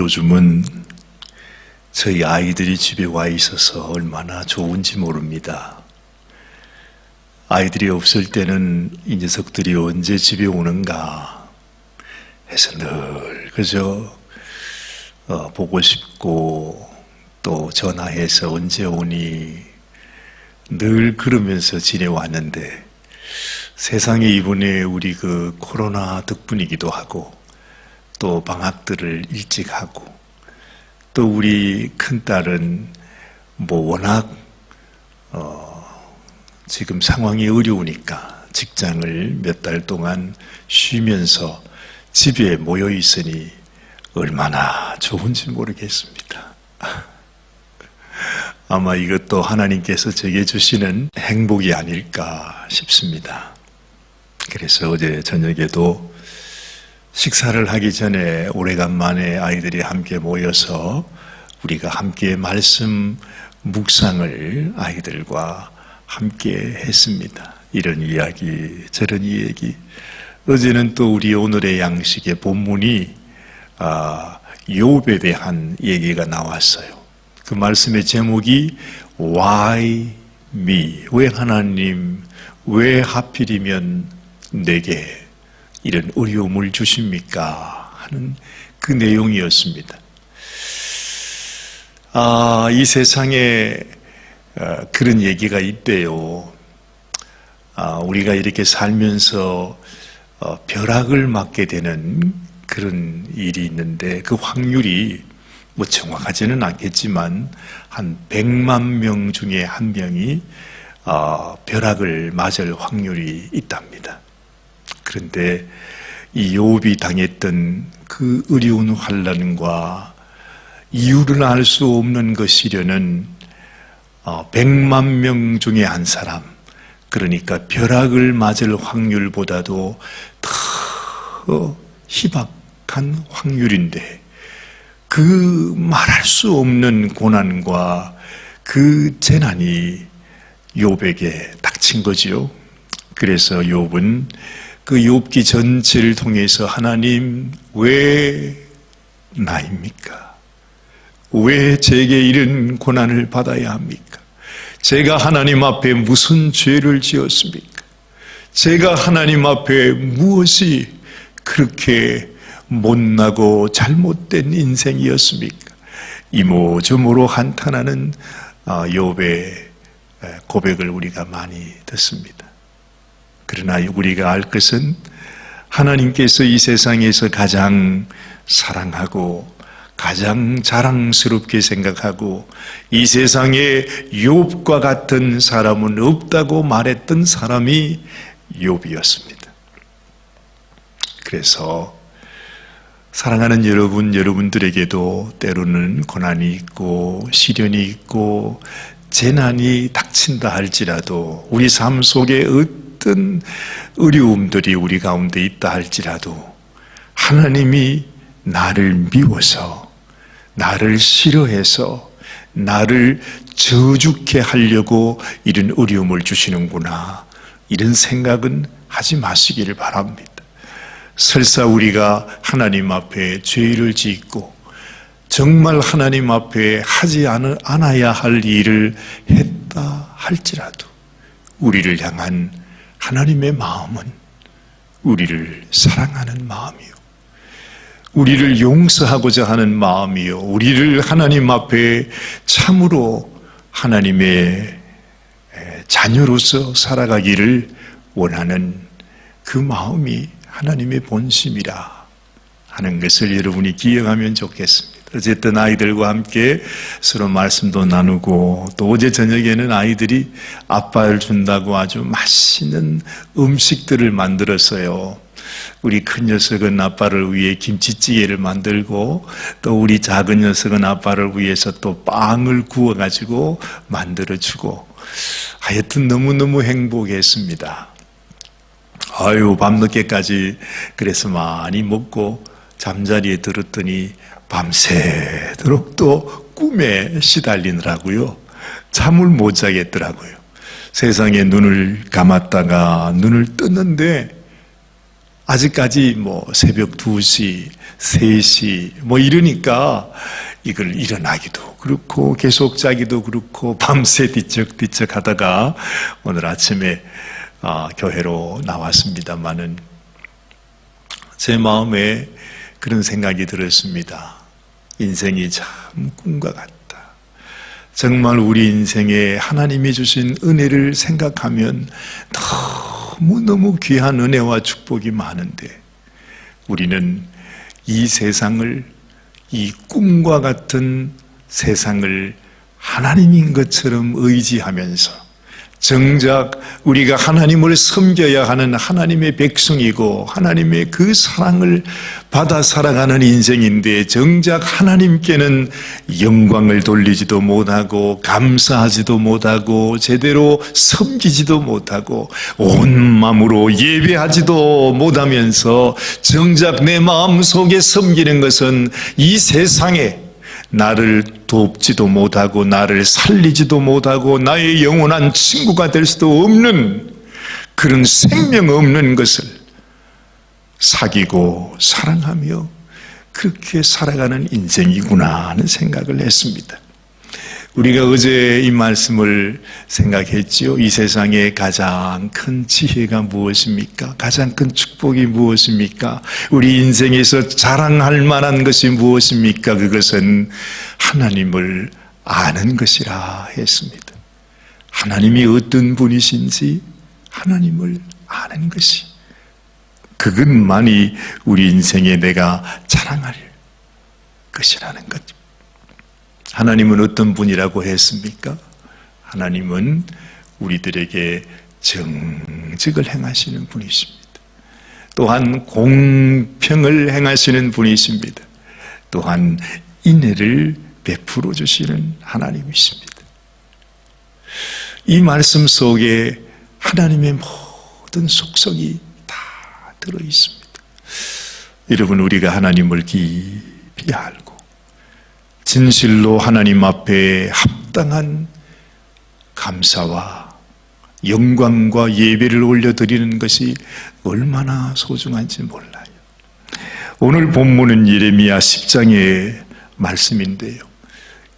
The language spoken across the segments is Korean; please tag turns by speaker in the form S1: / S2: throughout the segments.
S1: 요즘은 저희 아이들이 집에 와 있어서 얼마나 좋은지 모릅니다. 아이들이 없을 때는 이 녀석들이 언제 집에 오는가 해서 늘 그저 어, 보고 싶고 또 전화해서 언제 오니 늘 그러면서 지내왔는데 세상에 이번에 우리 그 코로나 덕분이기도 하고 또 방학들을 일찍 하고 또 우리 큰딸은 뭐 워낙 어 지금 상황이 어려우니까 직장을 몇 달 동안 쉬면서 집에 모여 있으니 얼마나 좋은지 모르겠습니다. 아마 이것도 하나님께서 제게 주시는 행복이 아닐까 싶습니다. 그래서 어제 저녁에도 식사를 하기 전에 오래간만에 아이들이 함께 모여서 우리가 함께 말씀 묵상을 아이들과 함께 했습니다. 이런 이야기, 저런 이야기. 어제는 또 우리 오늘의 양식의 본문이 아, 욥에 대한 얘기가 나왔어요. 그 말씀의 제목이 Why me? 왜 하나님, 왜 하필이면 내게 이런 어려움을 주십니까? 하는 그 내용이었습니다. 아, 이 세상에 어, 그런 얘기가 있대요. 아, 우리가 이렇게 살면서 어, 벼락을 맞게 되는 그런 일이 있는데 그 확률이 뭐 정확하지는 않겠지만 한 100만 명 중에 한 명이 어, 벼락을 맞을 확률이 있답니다. 그런데 이 욥이 당했던 그 어려운 환란과 이유를 알 수 없는 것이려는 어, 100만 명 중에 한 사람 그러니까 벼락을 맞을 확률보다도 더 희박한 확률인데 그 말할 수 없는 고난과 그 재난이 욥에게 닥친 거지요. 그래서 욥은 그 욥기 전체를 통해서 하나님 왜 나입니까? 왜 제게 이런 고난을 받아야 합니까? 제가 하나님 앞에 무슨 죄를 지었습니까? 제가 하나님 앞에 무엇이 그렇게 못나고 잘못된 인생이었습니까? 이모저모로 한탄하는 아, 욥의 고백을 우리가 많이 듣습니다. 그러나 우리가 알 것은 하나님께서 이 세상에서 가장 사랑하고 가장 자랑스럽게 생각하고 이 세상에 욥과 같은 사람은 없다고 말했던 사람이 욥이었습니다. 그래서 사랑하는 여러분, 여러분들에게도 때로는 고난이 있고 시련이 있고 재난이 닥친다 할지라도 우리 삶 속에 어떤 어려움들이 우리 가운데 있다 할지라도 하나님이 나를 미워서 나를 싫어해서 나를 저주케 하려고 이런 어려움을 주시는구나. 이런 생각은 하지 마시기를 바랍니다. 설사 우리가 하나님 앞에 죄를 짓고 정말 하나님 앞에 하지 않아야 할 일을 했다 할지라도 우리를 향한 하나님의 마음은 우리를 사랑하는 마음이요. 우리를 용서하고자 하는 마음이요. 우리를 하나님 앞에 참으로 하나님의 자녀로서 살아가기를 원하는 그 마음이 하나님의 본심이라 하는 것을 여러분이 기억하면 좋겠습니다. 어쨌든 아이들과 함께 서로 말씀도 나누고 또 어제 저녁에는 아이들이 아빠를 준다고 아주 맛있는 음식들을 만들었어요. 우리 큰 녀석은 아빠를 위해 김치찌개를 만들고 또 우리 작은 녀석은 아빠를 위해서 또 빵을 구워가지고 만들어주고 하여튼 너무너무 행복했습니다. 아유, 밤늦게까지 그래서 많이 먹고 잠자리에 들었더니 밤새도록 또 꿈에 시달리느라고요. 잠을 못 자겠더라고요. 세상에 눈을 감았다가 눈을 떴는데 아직까지 뭐 새벽 2시, 3시 뭐 이러니까 이걸 일어나기도 그렇고 계속 자기도 그렇고 밤새 뒤척뒤척 하다가 오늘 아침에 아, 교회로 나왔습니다마는 제 마음에 그런 생각이 들었습니다. 인생이 참 꿈과 같다. 정말 우리 인생에 하나님이 주신 은혜를 생각하면 너무너무 귀한 은혜와 축복이 많은데 우리는 이 세상을 이 꿈과 같은 세상을 하나님인 것처럼 의지하면서 정작 우리가 하나님을 섬겨야 하는 하나님의 백성이고 하나님의 그 사랑을 받아 살아가는 인생인데 정작 하나님께는 영광을 돌리지도 못하고 감사하지도 못하고 제대로 섬기지도 못하고 온 마음으로 예배하지도 못하면서 정작 내 마음 속에 섬기는 것은 이 세상에 나를 돕지도 못하고 나를 살리지도 못하고 나의 영원한 친구가 될 수도 없는 그런 생명 없는 것을 사귀고 사랑하며 그렇게 살아가는 인생이구나 하는 생각을 했습니다. 우리가 어제 이 말씀을 생각했지요. 이 세상에 가장 큰 지혜가 무엇입니까? 가장 큰 축복이 무엇입니까? 우리 인생에서 자랑할 만한 것이 무엇입니까? 그것은 하나님을 아는 것이라 했습니다. 하나님이 어떤 분이신지 하나님을 아는 것이 그것만이 우리 인생에 내가 자랑할 것이라는 것. 하나님은 어떤 분이라고 했습니까? 하나님은 우리들에게 정직을 행하시는 분이십니다. 또한 공평을 행하시는 분이십니다. 또한 인애를 베풀어 주시는 하나님이십니다. 이 말씀 속에 하나님의 모든 속성이 다 들어 있습니다. 여러분, 우리가 하나님을 깊이 알고, 진실로 하나님 앞에 합당한 감사와 영광과 예배를 올려드리는 것이 얼마나 소중한지 몰라요. 오늘 본문은 예레미야 10장의 말씀인데요.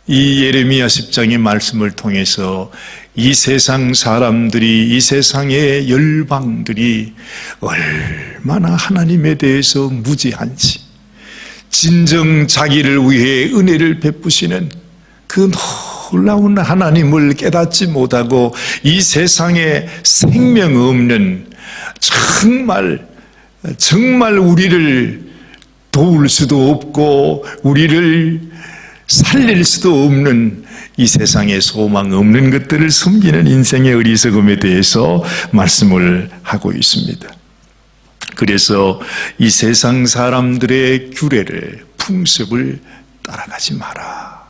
S1: 이 예레미야 10장의 말씀을 통해서 이 세상 사람들이 이 세상의 열방들이 얼마나 하나님에 대해서 무지한지 진정 자기를 위해 은혜를 베푸시는 그 놀라운 하나님을 깨닫지 못하고 이 세상에 생명 없는 정말 정말 우리를 도울 수도 없고 우리를 살릴 수도 없는 이 세상에 소망 없는 것들을 숨기는 인생의 어리석음에 대해서 말씀을 하고 있습니다. 그래서 이 세상 사람들의 규례를 풍습을 따라가지 마라.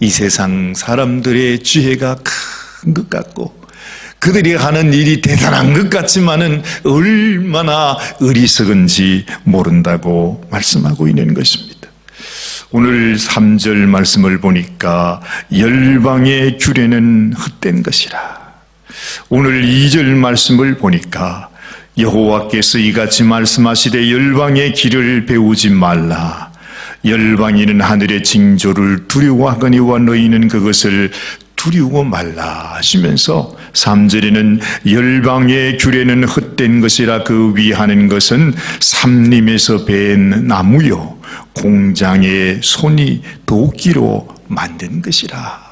S1: 이 세상 사람들의 지혜가 큰 것 같고 그들이 하는 일이 대단한 것 같지만은 얼마나 어리석은지 모른다고 말씀하고 있는 것입니다. 오늘 3절 말씀을 보니까 열방의 규례는 헛된 것이라. 오늘 2절 말씀을 보니까 여호와께서 이같이 말씀하시되 열방의 길을 배우지 말라. 열방이는 하늘의 징조를 두려워하거니와 너희는 그것을 두려워 말라 하시면서 3절에는 열방의 규례는 헛된 것이라 그 위하는 것은 삼림에서 벤 나무요 공장의 손이 도끼로 만든 것이라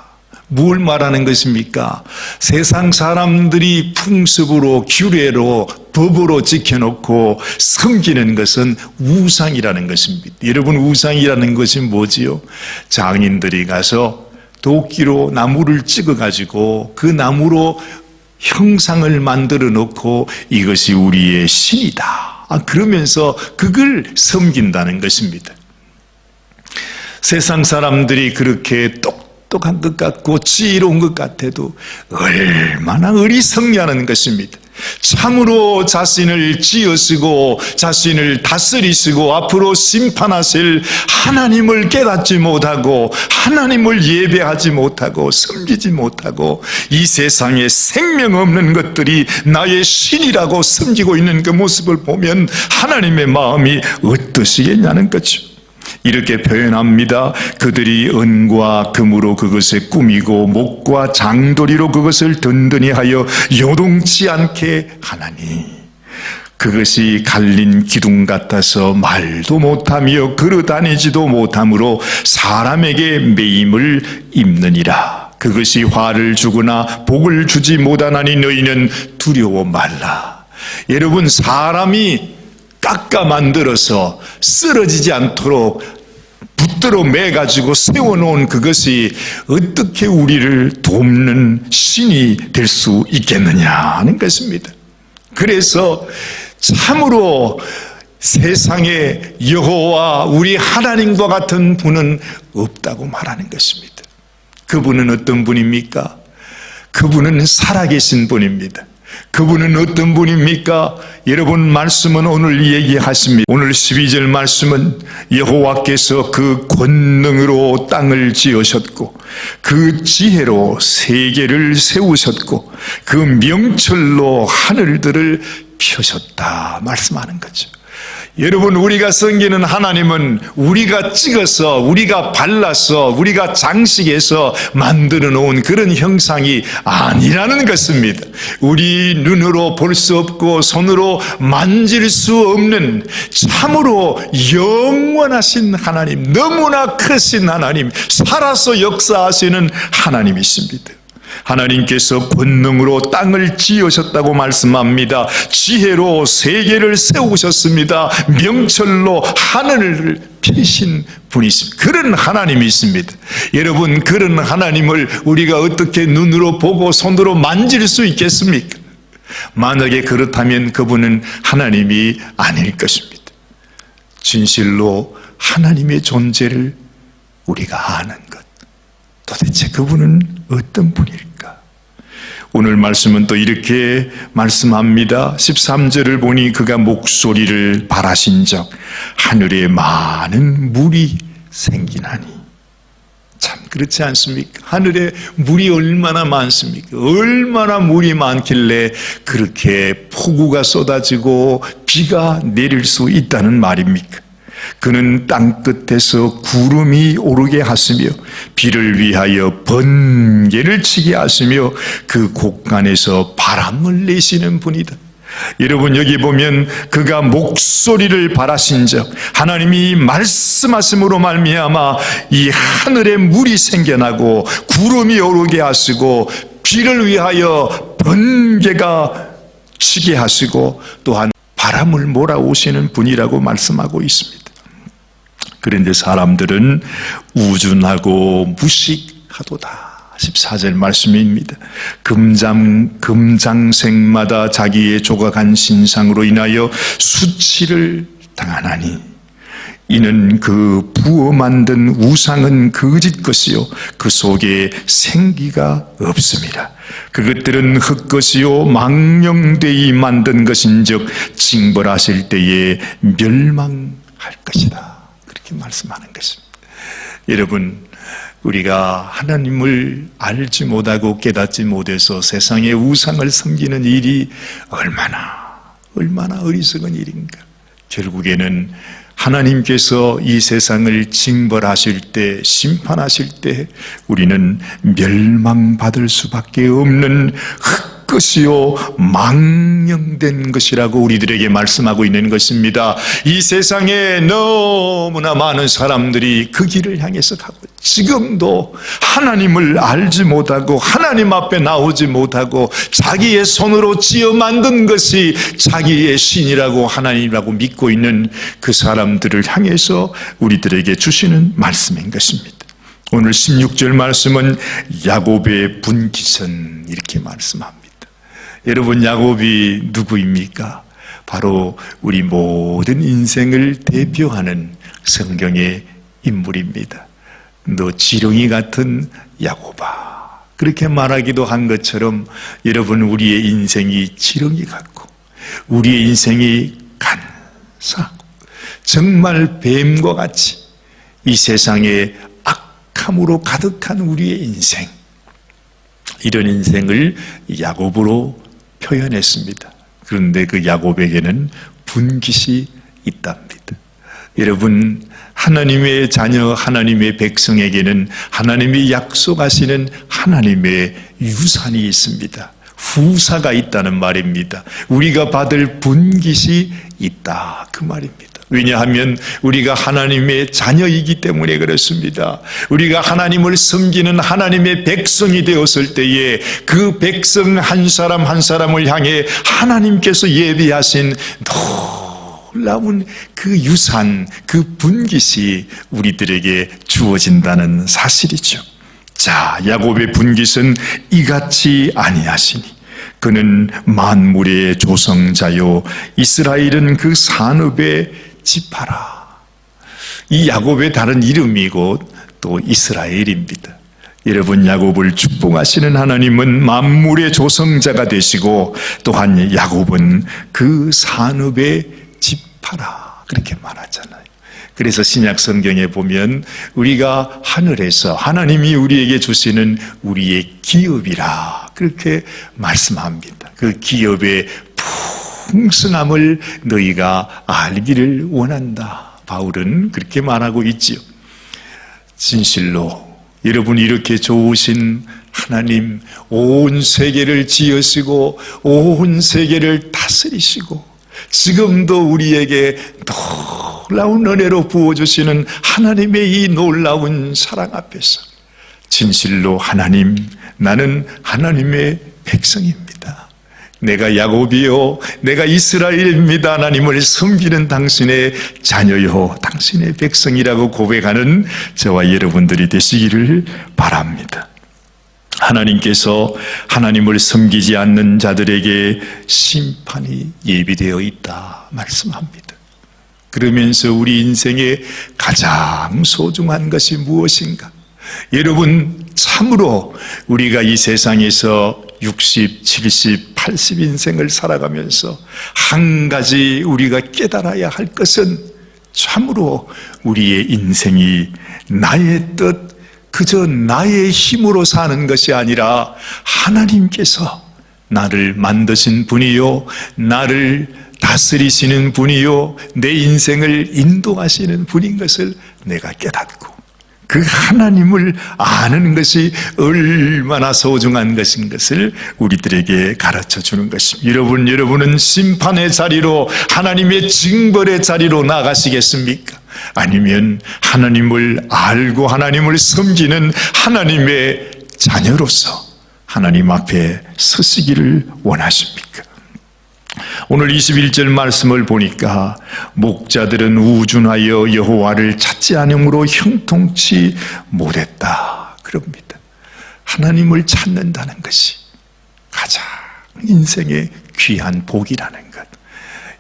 S1: 뭘 말하는 것입니까? 세상 사람들이 풍습으로 규례로 법으로 지켜놓고 섬기는 것은 우상이라는 것입니다. 여러분 우상이라는 것이 뭐지요? 장인들이 가서 도끼로 나무를 찍어 가지고 그 나무로 형상을 만들어 놓고 이것이 우리의 신이다. 아, 그러면서 그걸 섬긴다는 것입니다. 세상 사람들이 그렇게 똑똑한 것 같고 지혜로운 것 같아도 얼마나 어리석냐는 것입니다. 참으로 자신을 지어쓰고 자신을 다스리시고 앞으로 심판하실 하나님을 깨닫지 못하고 하나님을 예배하지 못하고 섬기지 못하고 이 세상에 생명 없는 것들이 나의 신이라고 섬기고 있는 그 모습을 보면 하나님의 마음이 어떠시겠냐는 거죠. 이렇게 표현합니다. 그들이 은과 금으로 그것을 꾸미고 목과 장도리로 그것을 든든히 하여 요동치 않게 하나니 그것이 갈린 기둥 같아서 말도 못하며 걸어다니지도 못하므로 사람에게 매임을 입느니라. 그것이 화를 주거나 복을 주지 못하나니 너희는 두려워 말라. 여러분 사람이 깎아 만들어서 쓰러지지 않도록 붙들어 매가지고 세워놓은 그것이 어떻게 우리를 돕는 신이 될 수 있겠느냐 하는 것입니다. 그래서 참으로 세상에 여호와 우리 하나님과 같은 분은 없다고 말하는 것입니다. 그분은 어떤 분입니까? 그분은 살아계신 분입니다. 그분은 어떤 분입니까? 여러분 말씀은 오늘 얘기하십니다. 오늘 12절 말씀은 여호와께서 그 권능으로 땅을 지으셨고 그 지혜로 세계를 세우셨고 그 명철로 하늘들을 펴셨다 말씀하는 거죠. 여러분 우리가 섬기는 하나님은 우리가 찍어서 우리가 발라서 우리가 장식해서 만들어 놓은 그런 형상이 아니라는 것입니다. 우리 눈으로 볼 수 없고 손으로 만질 수 없는 참으로 영원하신 하나님 너무나 크신 하나님 살아서 역사하시는 하나님이십니다. 하나님께서 본능으로 땅을 지으셨다고 말씀합니다. 지혜로 세계를 세우셨습니다. 명철로 하늘을 펴신 분이십니다. 그런 하나님이 있습니다. 여러분, 그런 하나님을 우리가 어떻게 눈으로 보고 손으로 만질 수 있겠습니까? 만약에 그렇다면 그분은 하나님이 아닐 것입니다. 진실로 하나님의 존재를 우리가 아는 것. 도대체 그분은 어떤 분일까? 오늘 말씀은 또 이렇게 말씀합니다. 13절을 보니 그가 목소리를 바라신 적 하늘에 많은 물이 생기나니 참 그렇지 않습니까? 하늘에 물이 얼마나 많습니까? 얼마나 물이 많길래 그렇게 폭우가 쏟아지고 비가 내릴 수 있다는 말입니까? 그는 땅 끝에서 구름이 오르게 하시며 비를 위하여 번개를 치게 하시며 그 곳간에서 바람을 내시는 분이다. 여러분 여기 보면 그가 목소리를 바라신 적 하나님이 말씀하심으로 말미암아 이 하늘에 물이 생겨나고 구름이 오르게 하시고 비를 위하여 번개가 치게 하시고 또한 바람을 몰아오시는 분이라고 말씀하고 있습니다. 그런데 사람들은 우준하고 무식하도다. 14절 말씀입니다. 금장, 금장생마다 자기의 조각한 신상으로 인하여 수치를 당하나니 이는 그 부어 만든 우상은 거짓 것이요 그 속에 생기가 없습니다. 그것들은 흙것이요 망령되이 만든 것인즉 징벌하실 때에 멸망할 것이다. 그렇게 말씀하는 것입니다. 여러분 우리가 하나님을 알지 못하고 깨닫지 못해서 세상의 우상을 섬기는 일이 얼마나 얼마나 어리석은 일인가. 결국에는 하나님께서 이 세상을 징벌하실 때, 심판하실 때 우리는 멸망받을 수밖에 없는 흙 것이요 망령된 것이라고 우리들에게 말씀하고 있는 것입니다. 이 세상에 너무나 많은 사람들이 그 길을 향해서 가고 지금도 하나님을 알지 못하고 하나님 앞에 나오지 못하고 자기의 손으로 지어 만든 것이 자기의 신이라고 하나님이라고 믿고 있는 그 사람들을 향해서 우리들에게 주시는 말씀인 것입니다. 오늘 16절 말씀은 야곱의 분기선 이렇게 말씀합니다. 여러분 야곱이 누구입니까? 바로 우리 모든 인생을 대표하는 성경의 인물입니다. 너 지렁이 같은 야곱아 그렇게 말하기도 한 것처럼 여러분 우리의 인생이 지렁이 같고 우리의 인생이 간사하고 정말 뱀과 같이 이 세상에 악함으로 가득한 우리의 인생 이런 인생을 야곱으로 표현했습니다. 그런데 그 야곱에게는 분깃이 있답니다. 여러분 하나님의 자녀 하나님의 백성에게는 하나님이 약속하시는 하나님의 유산이 있습니다. 후사가 있다는 말입니다. 우리가 받을 분깃이 있다 그 말입니다. 왜냐하면 우리가 하나님의 자녀이기 때문에 그렇습니다. 우리가 하나님을 섬기는 하나님의 백성이 되었을 때에 그 백성 한 사람 한 사람을 향해 하나님께서 예비하신 놀라운 그 유산, 그 분깃이 우리들에게 주어진다는 사실이죠. 자, 야곱의 분깃은 이같이 아니하시니 그는 만물의 조성자요 이스라엘은 그 산업의 지파라. 이 야곱의 다른 이름이고 또 이스라엘입니다. 여러분 야곱을 축복하시는 하나님은 만물의 조성자가 되시고 또한 야곱은 그 산업의 지파라 그렇게 말하잖아요. 그래서 신약 성경에 보면 우리가 하늘에서 하나님이 우리에게 주시는 우리의 기업이라 그렇게 말씀합니다. 그 기업의 풍성함을 너희가 알기를 원한다. 바울은 그렇게 말하고 있지요. 진실로 여러분 이렇게 좋으신 하나님 온 세계를 지으시고 온 세계를 다스리시고 지금도 우리에게 놀라운 은혜로 부어주시는 하나님의 이 놀라운 사랑 앞에서 진실로 하나님 나는 하나님의 백성입니다. 내가 야곱이요 내가 이스라엘입니다. 하나님을 섬기는 당신의 자녀요 당신의 백성이라고 고백하는 저와 여러분들이 되시기를 바랍니다. 하나님께서 하나님을 섬기지 않는 자들에게 심판이 예비되어 있다 말씀합니다. 그러면서 우리 인생의 가장 소중한 것이 무엇인가? 여러분 참으로 우리가 이 세상에서 60, 70, 80 인생을 살아가면서 한 가지 우리가 깨달아야 할 것은 참으로 우리의 인생이 나의 뜻, 그저 나의 힘으로 사는 것이 아니라 하나님께서 나를 만드신 분이요, 나를 다스리시는 분이요, 내 인생을 인도하시는 분인 것을 내가 깨닫고 그 하나님을 아는 것이 얼마나 소중한 것인 것을 우리들에게 가르쳐 주는 것입니다. 여러분, 여러분은 심판의 자리로 하나님의 징벌의 자리로 나가시겠습니까? 아니면 하나님을 알고 하나님을 섬기는 하나님의 자녀로서 하나님 앞에 서시기를 원하십니까? 오늘 21절 말씀을 보니까 목자들은 우준하여 여호와를 찾지 않음으로 형통치 못했다 그럽니다. 하나님을 찾는다는 것이 가장 인생의 귀한 복이라는 것.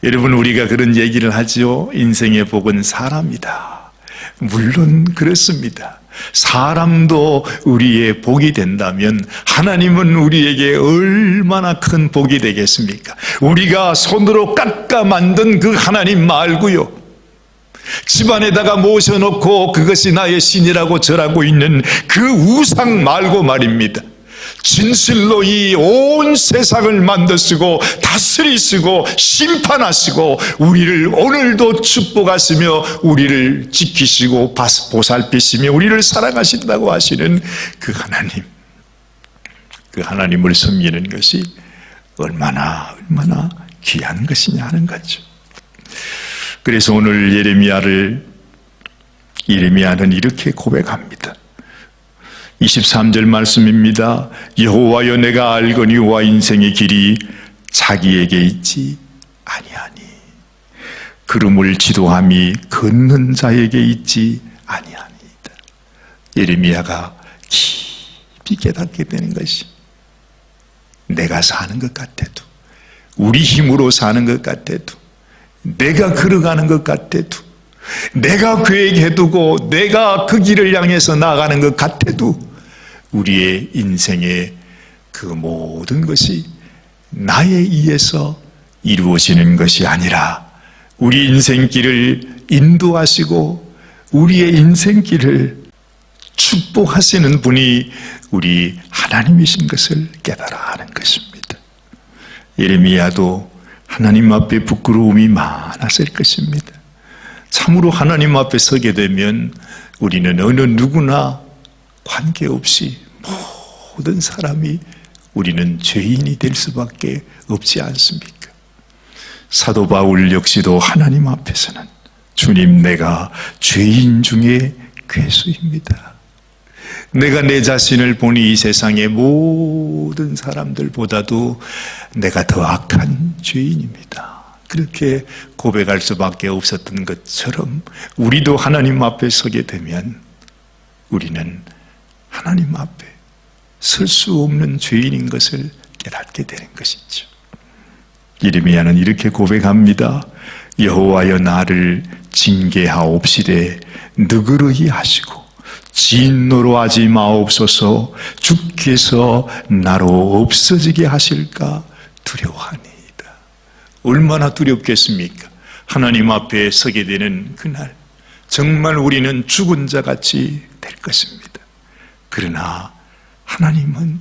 S1: 여러분 우리가 그런 얘기를 하죠. 인생의 복은 사람이다. 물론 그렇습니다. 사람도 우리의 복이 된다면 하나님은 우리에게 얼마나 큰 복이 되겠습니까? 우리가 손으로 깎아 만든 그 하나님 말고요. 집안에다가 모셔놓고 그것이 나의 신이라고 절하고 있는 그 우상 말고 말입니다. 진실로 이 온 세상을 만드시고 다스리시고 심판하시고 우리를 오늘도 축복하시며 우리를 지키시고 보살피시며 우리를 사랑하신다고 하시는 그 하나님 그 하나님을 섬기는 것이 얼마나 얼마나 귀한 것이냐 하는 거죠. 그래서 오늘 예레미야를 예레미야는 이렇게 고백합니다. 23절 말씀입니다. 여호와여 내가 알거니와 인생의 길이 자기에게 있지 아니하니 그름을 지도함이 걷는 자에게 있지 아니하니이다. 예레미야가 깊이 깨닫게 되는 것이 내가 사는 것 같아도 우리 힘으로 사는 것 같아도 내가 걸어가는 것 같아도 내가 계획해두고 내가 그 길을 향해서 나가는 것 같아도 우리의 인생의 그 모든 것이 나에 의해서 이루어지는 것이 아니라 우리 인생길을 인도하시고 우리의 인생길을 축복하시는 분이 우리 하나님이신 것을 깨달아 하는 것입니다. 예레미야도 하나님 앞에 부끄러움이 많았을 것입니다. 참으로 하나님 앞에 서게 되면 우리는 어느 누구나 관계없이 모든 사람이 우리는 죄인이 될 수밖에 없지 않습니까? 사도 바울 역시도 하나님 앞에서는 주님 내가 죄인 중에 괴수입니다. 내가 내 자신을 보니 이 세상의 모든 사람들보다도 내가 더 악한 죄인입니다. 그렇게 고백할 수밖에 없었던 것처럼 우리도 하나님 앞에 서게 되면 우리는 하나님 앞에 설 수 없는 죄인인 것을 깨닫게 되는 것이죠. 이르미야는 이렇게 고백합니다. 여호와여 나를 징계하옵시되 너그러이 하시고 진노로 하지 마옵소서 주께서 나로 없어지게 하실까 두려워하니이다. 얼마나 두렵겠습니까? 하나님 앞에 서게 되는 그날 정말 우리는 죽은 자 같이 될 것입니다. 그러나 하나님은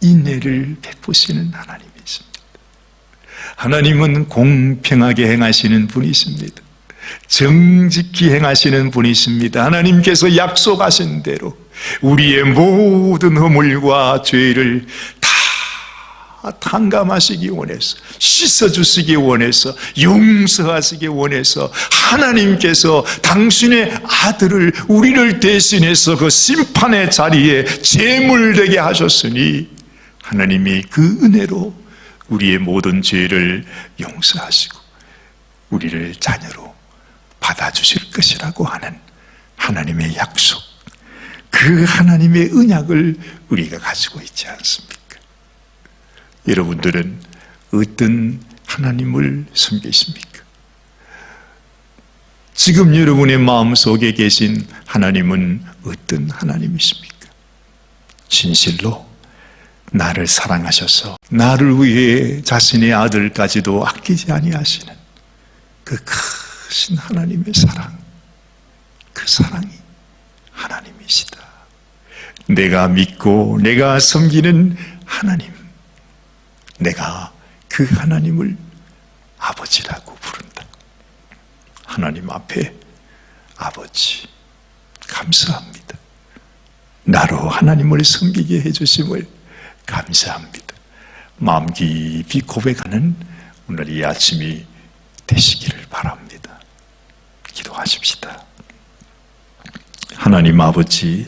S1: 인내를 베푸시는 하나님이십니다. 하나님은 공평하게 행하시는 분이십니다. 정직히 행하시는 분이십니다. 하나님께서 약속하신 대로 우리의 모든 허물과 죄를 다 탕감하시기 원해서 씻어주시기 원해서 용서하시기 원해서 하나님께서 당신의 아들을 우리를 대신해서 그 심판의 자리에 제물되게 하셨으니 하나님이 그 은혜로 우리의 모든 죄를 용서하시고 우리를 자녀로 받아주실 것이라고 하는 하나님의 약속 그 하나님의 은약을 우리가 가지고 있지 않습니까? 여러분들은 어떤 하나님을 섬기십니까? 지금 여러분의 마음속에 계신 하나님은 어떤 하나님이십니까? 진실로 나를 사랑하셔서 나를 위해 자신의 아들까지도 아끼지 아니하시는 그 크신 하나님의 사랑, 그 사랑이 하나님이시다. 내가 믿고 내가 섬기는 하나님, 내가 그 하나님을 아버지라고 부른다. 하나님 앞에 아버지, 감사합니다. 나로 하나님을 섬기게 해주심을 감사합니다. 마음 깊이 고백하는 오늘 이 아침이 되시기를 바랍니다. 기도하십시다. 하나님 아버지,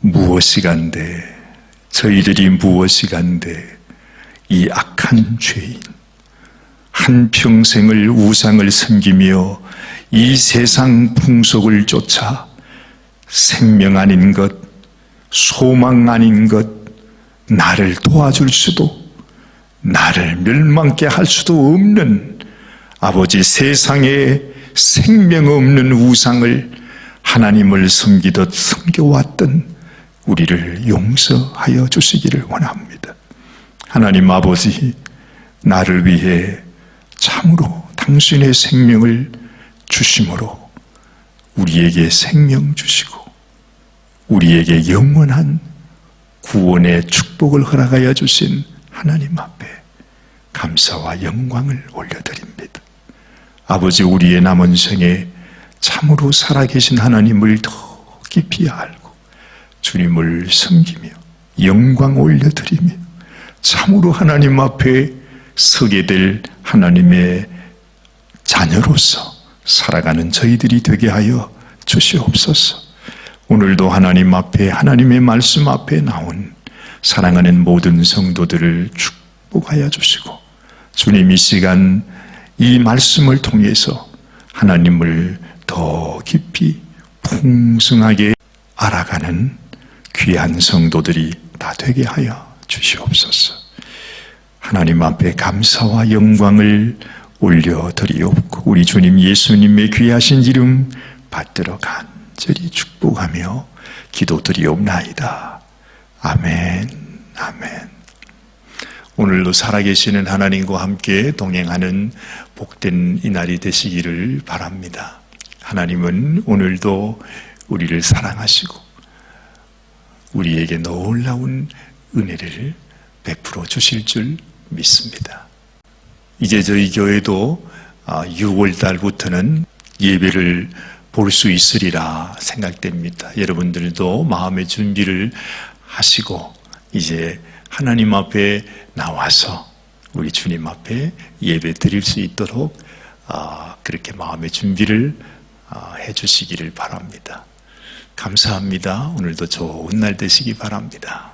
S1: 무엇이간데, 저희들이 무엇이간데, 이 악한 죄인, 한평생을 우상을 섬기며 이 세상 풍속을 쫓아 생명 아닌 것, 소망 아닌 것, 나를 도와줄 수도, 나를 멸망케 할 수도 없는 아버지 세상에 생명 없는 우상을 하나님을 섬기듯 섬겨왔던 우리를 용서하여 주시기를 원합니다. 하나님 아버지, 나를 위해 참으로 당신의 생명을 주심으로 우리에게 생명 주시고 우리에게 영원한 구원의 축복을 허락하여 주신 하나님 앞에 감사와 영광을 올려드립니다. 아버지 우리의 남은 생에 참으로 살아계신 하나님을 더 깊이 알고 주님을 섬기며 영광 올려드리며 참으로 하나님 앞에 서게 될 하나님의 자녀로서 살아가는 저희들이 되게 하여 주시옵소서. 오늘도 하나님 앞에 하나님의 말씀 앞에 나온 사랑하는 모든 성도들을 축복하여 주시고 주님 이 시간 이 말씀을 통해서 하나님을 더 깊이 풍성하게 알아가는 귀한 성도들이 다 되게 하여 주시옵소서. 하나님 앞에 감사와 영광을 올려드리옵고 우리 주님 예수님의 귀하신 이름 받들어 간절히 축복하며 기도드리옵나이다. 아멘, 아멘. 오늘도 살아계시는 하나님과 함께 동행하는 복된 이날이 되시기를 바랍니다. 하나님은 오늘도 우리를 사랑하시고 우리에게 놀라운 은혜를 베풀어 주실 줄 믿습니다. 이제 저희 교회도 6월 달부터는 예배를 볼 수 있으리라 생각됩니다. 여러분들도 마음의 준비를 하시고 이제 하나님 앞에 나와서 우리 주님 앞에 예배 드릴 수 있도록 아, 그렇게 마음의 준비를 아, 해 주시기를 바랍니다. 감사합니다. 오늘도 좋은 날 되시기 바랍니다.